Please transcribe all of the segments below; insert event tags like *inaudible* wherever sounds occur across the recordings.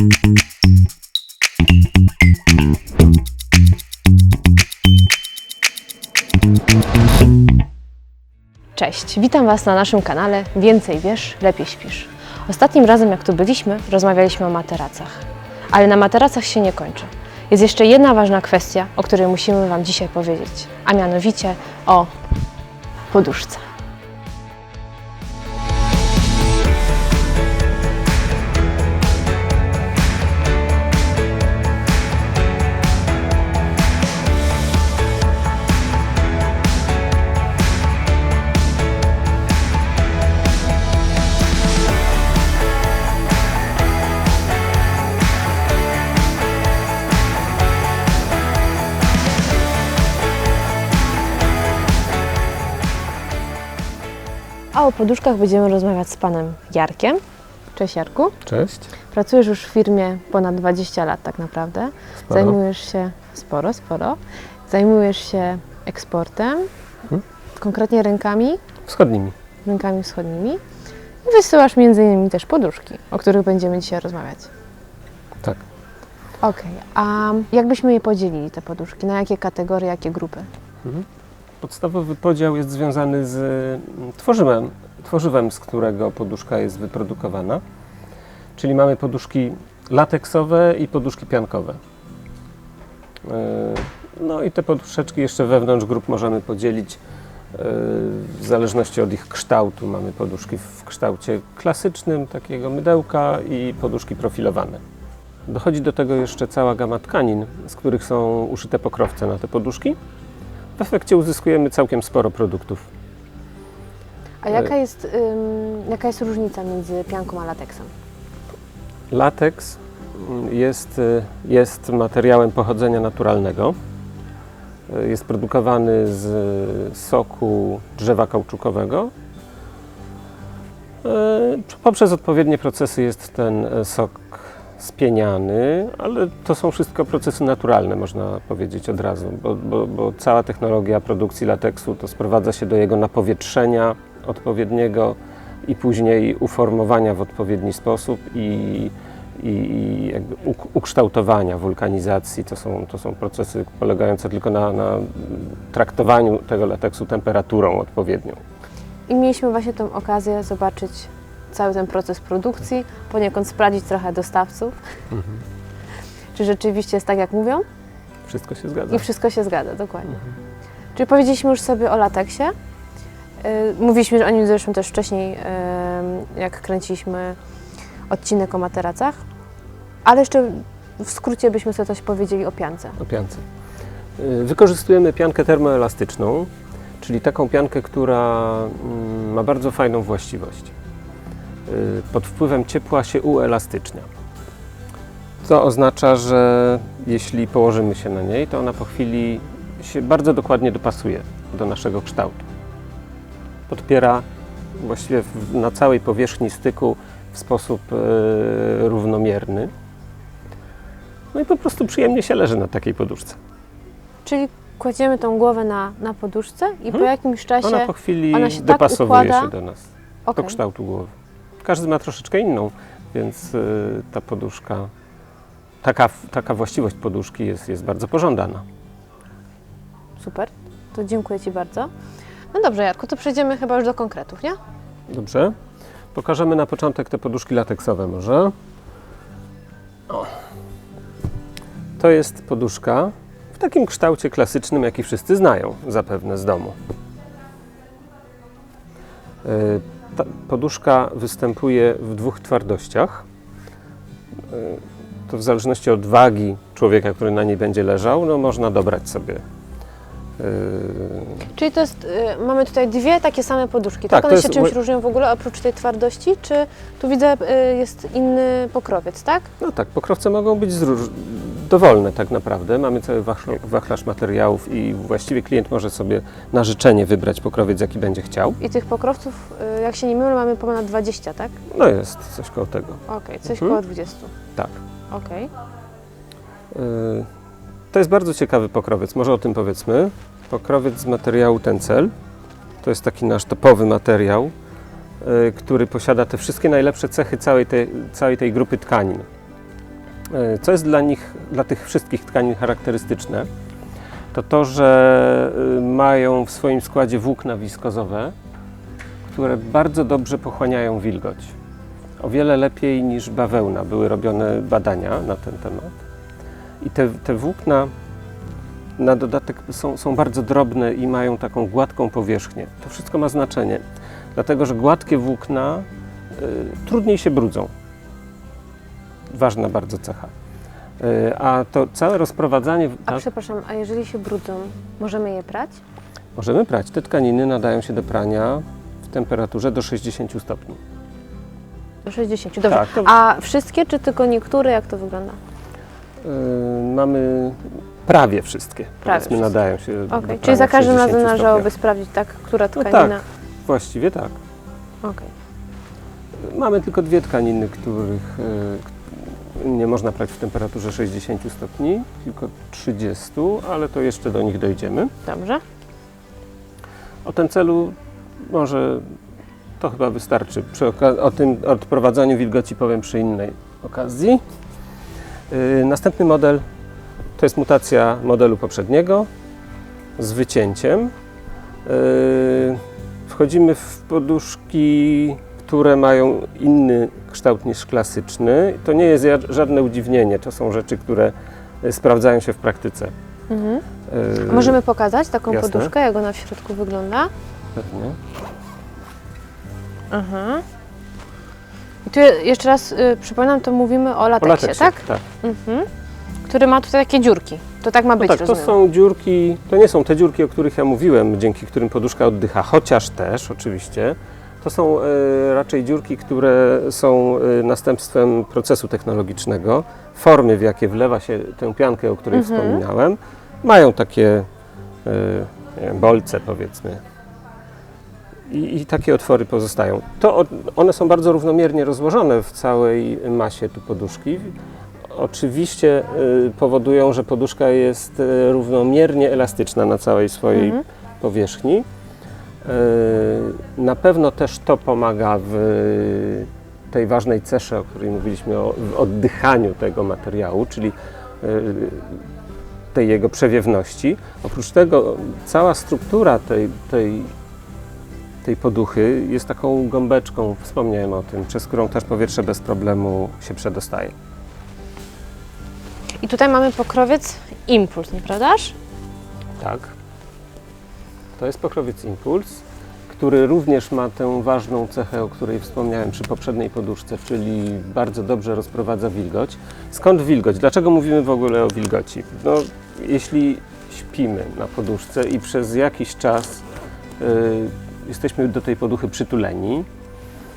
Cześć, witam Was na naszym kanale Więcej wiesz, lepiej śpisz. Ostatnim razem, jak tu byliśmy, rozmawialiśmy o materacach. Ale na materacach się nie kończy. Jest jeszcze jedna ważna kwestia, o której musimy Wam dzisiaj powiedzieć, a mianowicie o poduszce. Poduszkach będziemy rozmawiać z Panem Jarkiem. Cześć Jarku. Cześć. Pracujesz już w firmie ponad 20 lat tak naprawdę. Sporo. Zajmujesz się sporo, sporo. Zajmujesz się eksportem, Mhm. konkretnie rękami, Wschodnimi. rękami wschodnimi. I wysyłasz między innymi też poduszki, o których będziemy dzisiaj rozmawiać. Tak. Okej, a jakbyśmy je podzielili, te poduszki? Na jakie kategorie, jakie grupy? Podstawowy podział jest związany z mm, tworzywem, tworzywem, z którego poduszka jest wyprodukowana. Czyli mamy poduszki lateksowe i poduszki piankowe. Yy, No i te poduszeczki jeszcze wewnątrz grup możemy podzielić yy, w zależności od ich kształtu. Mamy poduszki w kształcie klasycznym, takiego mydełka i poduszki profilowane. Dochodzi do tego jeszcze cała gama tkanin, z których są uszyte pokrowce na te poduszki. W efekcie uzyskujemy całkiem sporo produktów. A jaka jest, ym, jaka jest różnica między pianką a lateksem? Lateks jest, jest materiałem pochodzenia naturalnego. Jest produkowany z soku drzewa kauczukowego. Y, Poprzez odpowiednie procesy jest ten e, sok spieniany, ale to są wszystko procesy naturalne, można powiedzieć od razu, bo, bo, bo cała technologia produkcji lateksu to sprowadza się do jego napowietrzenia odpowiedniego i później uformowania w odpowiedni sposób i, i, ukształtowania, wulkanizacji. To są, to są procesy polegające tylko na, na traktowaniu tego lateksu temperaturą odpowiednią. I mieliśmy właśnie tą okazję zobaczyć cały ten proces produkcji, poniekąd sprawdzić trochę dostawców, czy rzeczywiście jest tak, jak mówią Wszystko się zgadza. i wszystko się zgadza, dokładnie. Czyli powiedzieliśmy już sobie o lateksie. Yy, Mówiliśmy o nim zresztą też wcześniej, yy, jak kręciliśmy odcinek o materacach, ale jeszcze w skrócie byśmy sobie coś powiedzieli o piance. O piance. Y, Wykorzystujemy piankę termoelastyczną, czyli taką piankę, która mm, ma bardzo fajną właściwość. Pod wpływem ciepła się uelastycznia. Co oznacza, że jeśli położymy się na niej, to ona po chwili się bardzo dokładnie dopasuje do naszego kształtu. Podpiera właściwie na całej powierzchni styku w sposób y, równomierny. No i po prostu przyjemnie się leży na takiej poduszce. Czyli kładziemy tą głowę na, na poduszce i po Mhm. jakimś czasie... Ona po chwili ona się tak dopasowuje układa? się do nas, Okej. do kształtu głowy. Każdy ma troszeczkę inną, więc y, ta poduszka, taka, taka właściwość poduszki jest, jest bardzo pożądana. Super, to dziękuję Ci bardzo. No dobrze, Jarku, to przejdziemy chyba już do konkretów, nie? Dobrze? Pokażemy na początek te poduszki lateksowe może. O. To jest poduszka w takim kształcie klasycznym, jaki wszyscy znają zapewne z domu. Y, Ta poduszka występuje w dwóch twardościach. Y, To w zależności od wagi człowieka, który na niej będzie leżał, no można dobrać sobie. Y, Czyli to jest, y, mamy tutaj dwie takie same poduszki, tak? Tak, One się jest czymś różnią w ogóle oprócz tej twardości, czy tu widzę y, jest inny pokrowiec, tak? No tak, pokrowce mogą być dowolne tak naprawdę. Mamy cały wachlarz, materiałów i właściwie klient może sobie na życzenie wybrać pokrowiec, jaki będzie chciał. I tych pokrowców, y, jak się nie mylę, mamy ponad 20, tak? No jest coś koło tego. Okej, coś Mhm. koło 20. Tak. Okej. Yy, To jest bardzo ciekawy pokrowiec, może o tym powiedzmy. Pokrowiec z materiału tencel. To jest taki nasz topowy materiał, yy, który posiada te wszystkie najlepsze cechy całej tej, całej tej grupy tkanin. E, Co jest dla nich, dla tych wszystkich tkanin charakterystyczne, to to, że y, mają w swoim składzie włókna wiskozowe, które bardzo dobrze pochłaniają wilgoć. O wiele lepiej niż bawełna. Były robione badania na ten temat. I te, te włókna na dodatek są, są bardzo drobne i mają taką gładką powierzchnię. To wszystko ma znaczenie, dlatego że gładkie włókna y, trudniej się brudzą. Ważna bardzo cecha. Y, a to całe rozprowadzanie. A tak, przepraszam, a jeżeli się brudzą, możemy je prać? możemy prać. Te tkaniny nadają się do prania w temperaturze do 60 stopni. Do 60, dobrze. Tak, to- A wszystkie, czy tylko niektóre? Jak to wygląda? Y, mamy prawie wszystkie. Prawie wszystkie. nadają się. prania czyli za każdym 60 razem należałoby stopniach. sprawdzić, tak, która No tkanina. tak. Właściwie tak. Okej. Mamy tylko dwie tkaniny, których y, nie można prać w temperaturze 60 stopni, tylko 30, ale to jeszcze do nich dojdziemy. Dobrze. O tym celu może to chyba wystarczy. Przy o tym odprowadzaniu wilgoci powiem przy innej okazji. Yy, następny model to jest mutacja modelu poprzedniego z wycięciem. Yy, wchodzimy w poduszki, które mają inny kształt niż klasyczny. To nie jest żadne udziwnienie, to są rzeczy, które y, sprawdzają się w praktyce. Mhm. Możemy pokazać taką jasne. poduszkę, jak ona w środku wygląda? Pewnie. Aha. Tu je- jeszcze raz y, przypominam, to mówimy o lateksie, lateksie, tak? tak. Mhm. Który ma tutaj takie dziurki. To tak ma No być, tak, to są dziurki, to nie są te dziurki, o których ja mówiłem, dzięki którym poduszka oddycha, chociaż też oczywiście. To są e, raczej dziurki, które są e, następstwem procesu technologicznego. Formy, w jakie wlewa się tę piankę, o której Mhm. wspominałem, mają takie e, nie wiem, bolce, powiedzmy. I, I takie otwory pozostają. To one są bardzo równomiernie rozłożone w całej masie tu poduszki. Oczywiście y, powodują, że poduszka jest y, równomiernie elastyczna na całej swojej Mhm. powierzchni. Y, Na pewno też to pomaga w tej ważnej cesze, o której mówiliśmy, o w oddychaniu tego materiału, czyli tej jego przewiewności. Oprócz tego cała struktura tej, tej, tej poduchy jest taką gąbeczką, wspomniałem o tym, przez którą też powietrze bez problemu się przedostaje. I tutaj mamy pokrowiec Impuls, nieprawdaż? Tak. To jest pokrowiec Impuls, który również ma tę ważną cechę, o której wspomniałem przy poprzedniej poduszce, czyli bardzo dobrze rozprowadza wilgoć. Skąd wilgoć? Dlaczego mówimy w ogóle o wilgoci? No, jeśli śpimy na poduszce i przez jakiś czas y, jesteśmy do tej poduchy przytuleni,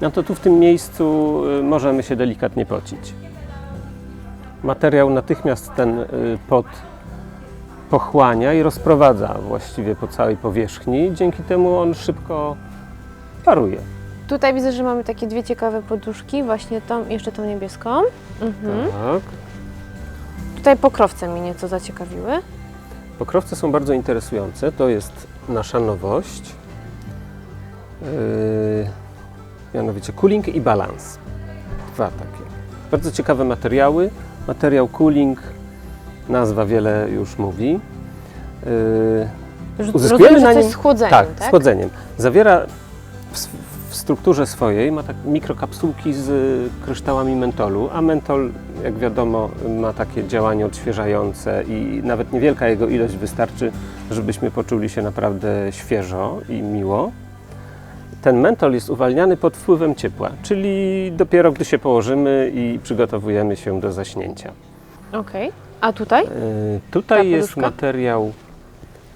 no to tu w tym miejscu y, możemy się delikatnie pocić. Materiał natychmiast ten y, pot pochłania i rozprowadza właściwie po całej powierzchni. Dzięki temu on szybko paruje. Tutaj widzę, że mamy takie dwie ciekawe poduszki, właśnie tą, jeszcze tą niebieską. Mhm. Tak. Tutaj pokrowce mnie nieco zaciekawiły. Pokrowce są bardzo interesujące. To jest nasza nowość. Yy, mianowicie cooling i balans. Dwa takie. Bardzo ciekawe materiały. Materiał cooling, nazwa wiele już mówi. Yy, Uzyskujemy na nim- z chłodzeniem, Tak, tak? z chłodzeniem. Zawiera w, w strukturze swojej, ma tak mikrokapsułki z kryształami mentolu, a mentol, jak wiadomo, ma takie działanie odświeżające i nawet niewielka jego ilość wystarczy, żebyśmy poczuli się naprawdę świeżo i miło. Ten mentol jest uwalniany pod wpływem ciepła, czyli dopiero gdy się położymy i przygotowujemy się do zaśnięcia. Okej. A tutaj? E, Tutaj Ta jest poduszka? materiał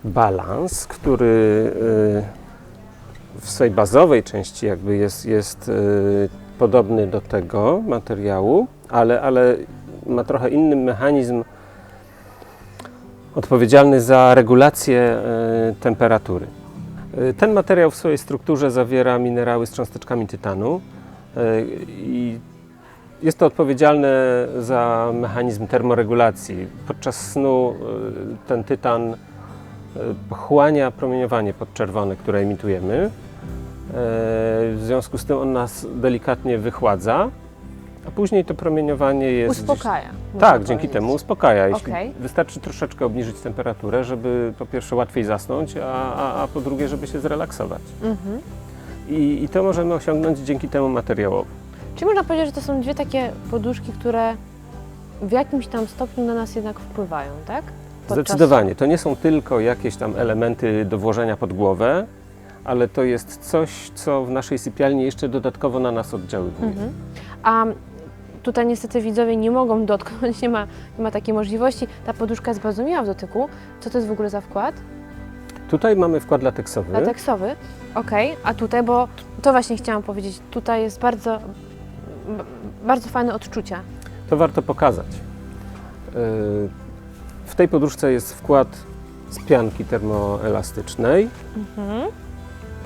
balans, który e, w swojej bazowej części jakby jest, jest e, podobny do tego materiału, ale, ale ma trochę inny mechanizm odpowiedzialny za regulację temperatury. E, Ten materiał w swojej strukturze zawiera minerały z cząsteczkami tytanu e, i jest to odpowiedzialne za mechanizm termoregulacji. Podczas snu y, ten tytan pochłania promieniowanie podczerwone, które emitujemy. E, W związku z tym on nas delikatnie wychładza A później to promieniowanie jest. Uspokaja. Gdzieś... Tak, dzięki temu uspokaja. Jeśli Okej. Wystarczy troszeczkę obniżyć temperaturę, żeby po pierwsze łatwiej zasnąć, a, a, a po drugie, żeby się zrelaksować. Mhm. I, I to możemy osiągnąć dzięki temu materiałowi. Czyli można powiedzieć, że to są dwie takie poduszki, które w jakimś tam stopniu na nas jednak wpływają, tak? Podczas- Zdecydowanie. To nie są tylko jakieś tam elementy do włożenia pod głowę, ale to jest coś, co w naszej sypialni jeszcze dodatkowo na nas oddziaływuje. Mhm. A tutaj niestety widzowie nie mogą dotknąć, nie ma, nie ma takiej możliwości. Ta poduszka jest bardzo miła w dotyku. Co to jest w ogóle za wkład? Tutaj mamy wkład lateksowy. Lateksowy. Okej, a tutaj, bo to właśnie chciałam powiedzieć, tutaj jest bardzo, b- bardzo fajne odczucia. To warto pokazać. Yy, W tej poduszce jest wkład z pianki termoelastycznej. Mhm.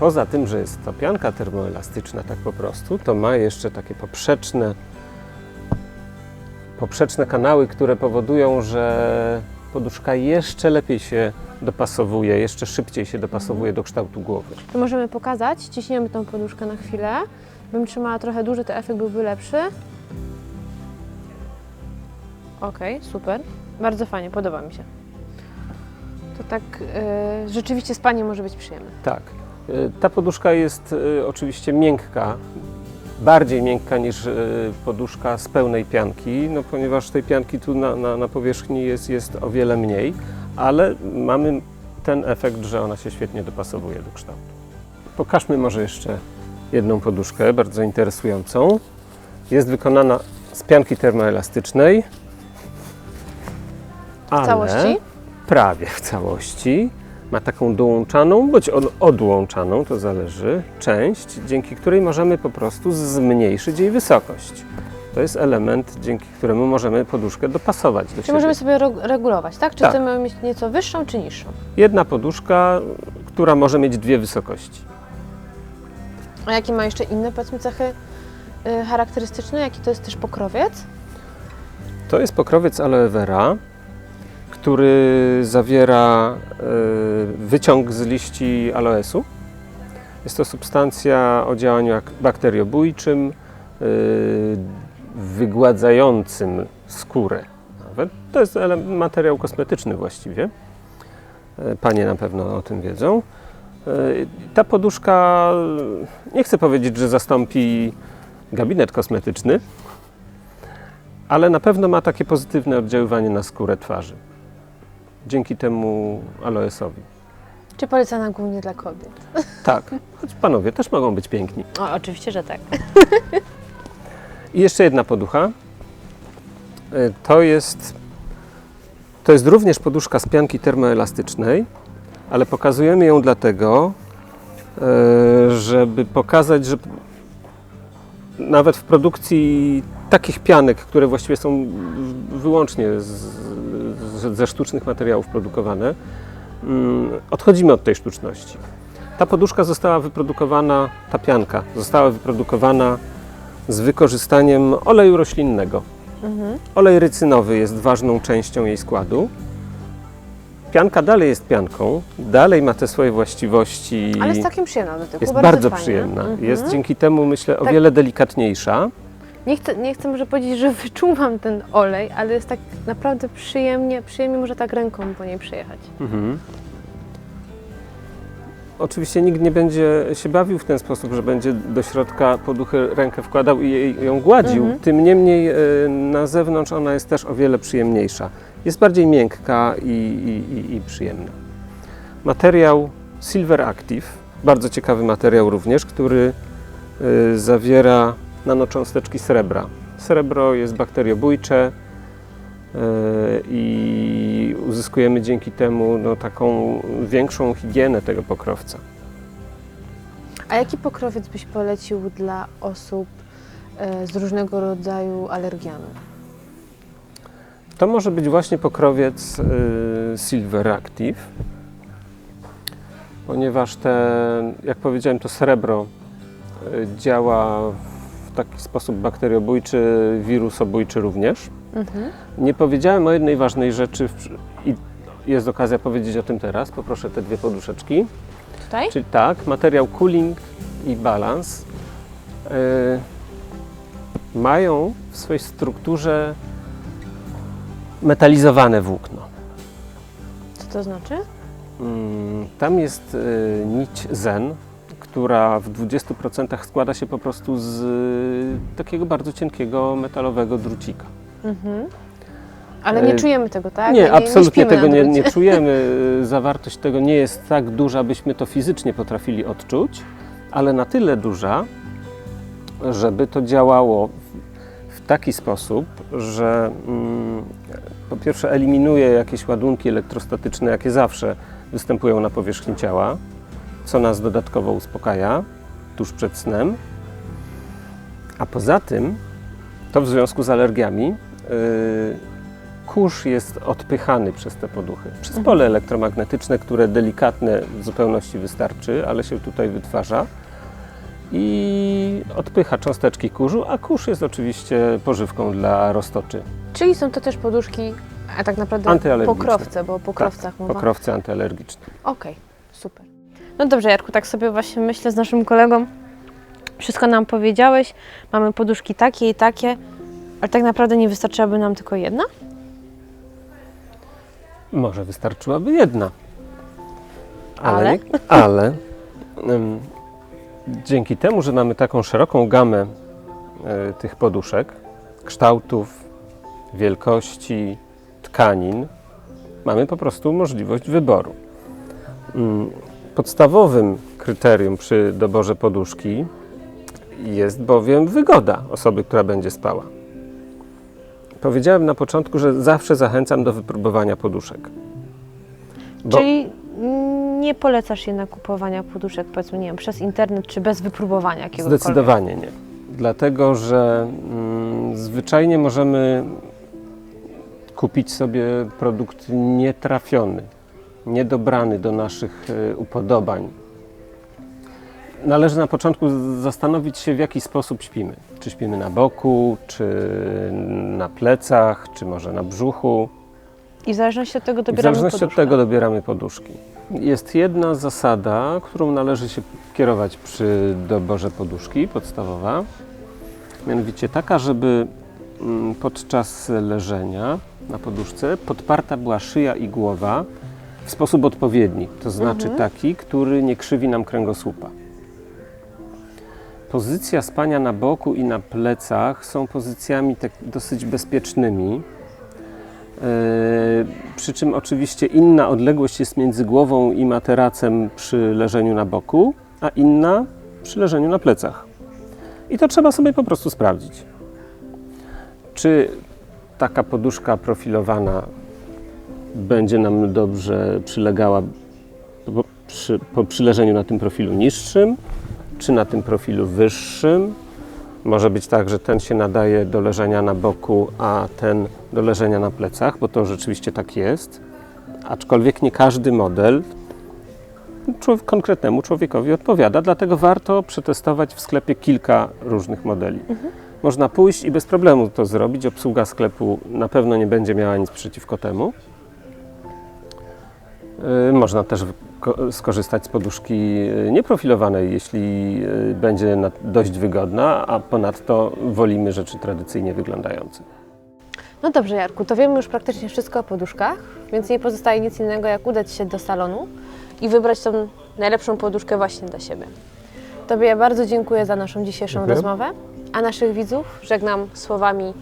Poza tym, że jest to pianka termoelastyczna tak po prostu, to ma jeszcze takie poprzeczne, poprzeczne kanały, które powodują, że poduszka jeszcze lepiej się dopasowuje, jeszcze szybciej się dopasowuje do kształtu głowy. To możemy pokazać, ciśniemy tą poduszkę na chwilę. Bym trzymała trochę dłużej, to efekt byłby lepszy. Okej, super. Bardzo fajnie, podoba mi się. To tak yy, rzeczywiście spanie może być przyjemne. Tak. Y, Ta poduszka jest y, oczywiście miękka, bardziej miękka niż y, poduszka z pełnej pianki, no ponieważ tej pianki tu na, na, na powierzchni jest, jest o wiele mniej, ale mamy ten efekt, że ona się świetnie dopasowuje do kształtu. Pokażmy może jeszcze jedną poduszkę, bardzo interesującą. Jest wykonana z pianki termoelastycznej, W ale całości? prawie w całości. Ma taką dołączaną, bądź od, odłączaną, to zależy, część, dzięki której możemy po prostu zmniejszyć jej wysokość. To jest element, dzięki któremu możemy poduszkę dopasować do Czy siebie. możemy sobie reg- regulować, tak? Czy Tak. chcemy mieć nieco wyższą, czy niższą? Jedna poduszka, która może mieć dwie wysokości. A jakie ma jeszcze inne, powiedzmy, cechy y, charakterystyczne? Jaki to jest też pokrowiec? To jest pokrowiec aloe vera, który zawiera e, wyciąg z liści aloesu. Jest to substancja o działaniu ak- bakteriobójczym, e, wygładzającym skórę. Nawet. To jest materiał kosmetyczny właściwie. E, Panie na pewno o tym wiedzą. Ta poduszka, nie chcę powiedzieć, że zastąpi gabinet kosmetyczny, ale na pewno ma takie pozytywne oddziaływanie na skórę twarzy. Dzięki temu aloesowi. Czy polecana głównie dla kobiet? *laughs* Tak, choć panowie też mogą być piękni. O, oczywiście, że tak. *laughs* I jeszcze jedna poducha. Y, To jest, to jest również poduszka z pianki termoelastycznej, ale pokazujemy ją dlatego, y, żeby pokazać, że nawet w produkcji takich pianek, które właściwie są wyłącznie z, ze sztucznych materiałów produkowane, mm, odchodzimy od tej sztuczności. Ta poduszka została wyprodukowana, ta pianka została wyprodukowana z wykorzystaniem oleju roślinnego. Mhm. Olej rycynowy jest ważną częścią jej składu. Pianka dalej jest pianką, dalej ma te swoje właściwości. Ale jest całkiem przyjemna do dotyku. jest bardzo, fajnie. przyjemna. Mhm. Jest dzięki temu, myślę, o Tak. wiele delikatniejsza. Nie chcę, nie chcę może powiedzieć, że *laughs* wyczuwam ten olej, ale jest tak naprawdę przyjemnie, przyjemnie może tak ręką po niej przejechać. Mhm. Oczywiście nikt nie będzie się bawił w ten sposób, że będzie do środka poduchy rękę wkładał i jej- ją gładził. Mhm. Tym niemniej e, na zewnątrz ona jest też o wiele przyjemniejsza. Jest bardziej miękka i, i, i, przyjemna. Materiał Silver Active, bardzo ciekawy materiał również, który e, zawiera nanocząsteczki srebra. Srebro jest bakteriobójcze, e, i uzyskujemy dzięki temu no, taką większą higienę tego pokrowca. A jaki pokrowiec byś polecił dla osób e, z różnego rodzaju alergiami? To może być właśnie pokrowiec y, Silver Active, ponieważ te, jak powiedziałem, to srebro działa w taki sposób bakteriobójczy, wirusobójczy również. Mhm. Nie powiedziałem o jednej ważnej rzeczy i jest okazja powiedzieć o tym teraz. Poproszę te dwie poduszeczki. Tutaj? Czyli tak, materiał cooling i balans y, mają w swojej strukturze metalizowane włókno. Co to znaczy? Mm, Tam jest y, nić zen, która w 20% składa się po prostu z y, takiego bardzo cienkiego metalowego drucika. Mhm. Ale nie E, czujemy tego, tak? nie, absolutnie śpimy tego nie, nie *laughs* czujemy. Zawartość tego nie jest tak duża, byśmy to fizycznie potrafili odczuć, ale na tyle duża, żeby to działało w, w taki sposób, że mm, po pierwsze eliminuje jakieś ładunki elektrostatyczne, jakie zawsze występują na powierzchni ciała, co nas dodatkowo uspokaja tuż przed snem. A poza tym, to w związku z alergiami, yy, kurz jest odpychany przez te poduchy, przez pole elektromagnetyczne, które delikatne w zupełności wystarczy, ale się tutaj wytwarza i odpycha cząsteczki kurzu, a kurz jest oczywiście pożywką dla roztoczy. Czyli są to też poduszki, a tak naprawdę pokrowce, bo o pokrowcach tak, mowa. pokrowce antyalergiczne. Okej, super. No dobrze, Jarku, tak sobie właśnie myślę z naszym kolegą. Wszystko nam powiedziałeś, mamy poduszki takie i takie, ale tak naprawdę nie wystarczyłaby nam tylko jedna? Może wystarczyłaby jedna. Ale, Ale? ale ym, dzięki temu, że mamy taką szeroką gamę y, tych poduszek, kształtów, wielkości, tkanin, mamy po prostu możliwość wyboru. Ym, podstawowym kryterium przy doborze poduszki jest bowiem wygoda osoby, która będzie spała. Powiedziałem na początku, że zawsze zachęcam do wypróbowania poduszek. Bo- Czyli nie polecasz jednak kupowania poduszek, powiedzmy, nie wiem, przez internet czy bez wypróbowania jakiegokolwiek? Zdecydowanie nie. Dlatego, że mm, zwyczajnie możemy kupić sobie produkt nietrafiony, niedobrany do naszych y, upodobań. Należy na początku zastanowić się, w jaki sposób śpimy. Czy śpimy na boku, czy na plecach, czy może na brzuchu. I w zależności od tego I W dobieramy zależności od poduszkę. tego dobieramy poduszki. Jest jedna zasada, którą należy się kierować przy doborze poduszki, podstawowa. Mianowicie taka, żeby mm, podczas leżenia na poduszce podparta była szyja i głowa w sposób odpowiedni, to znaczy taki, który nie krzywi nam kręgosłupa. Pozycja spania na boku i na plecach są pozycjami tak dosyć bezpiecznymi. Yy, przy czym oczywiście inna odległość jest między głową i materacem przy leżeniu na boku, a inna przy leżeniu na plecach. I to trzeba sobie po prostu sprawdzić. Czy taka poduszka profilowana będzie nam dobrze przylegała po, przy, po przyleżeniu na tym profilu niższym, czy na tym profilu wyższym? Może być tak, że ten się nadaje do leżenia na boku, a ten do leżenia na plecach, bo to rzeczywiście tak jest. Aczkolwiek nie każdy model człowiek, konkretnemu człowiekowi odpowiada, dlatego warto przetestować w sklepie kilka różnych modeli. Można pójść i bez problemu to zrobić. Obsługa sklepu na pewno nie będzie miała nic przeciwko temu. Yy, Można też ko- skorzystać z poduszki yy, nieprofilowanej, jeśli yy, będzie dość wygodna, a ponadto wolimy rzeczy tradycyjnie wyglądające. No dobrze, Jarku, to wiemy już praktycznie wszystko o poduszkach, więc nie pozostaje nic innego, jak udać się do salonu i wybrać tą najlepszą poduszkę właśnie dla siebie. Tobie bardzo dziękuję za naszą dzisiejszą Dziękuję. rozmowę, a naszych widzów żegnam słowami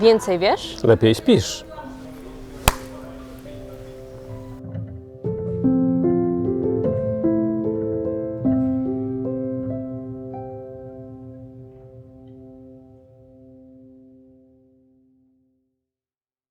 więcej wiesz. Lepiej śpisz.